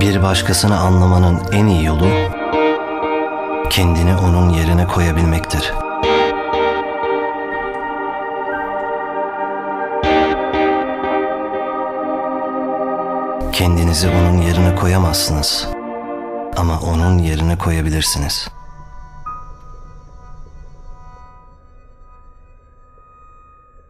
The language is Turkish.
Bir başkasını anlamanın en iyi yolu kendini onun yerine koyabilmektir. Kendinizi onun yerine koyamazsınız. Ama onun yerine koyabilirsiniz.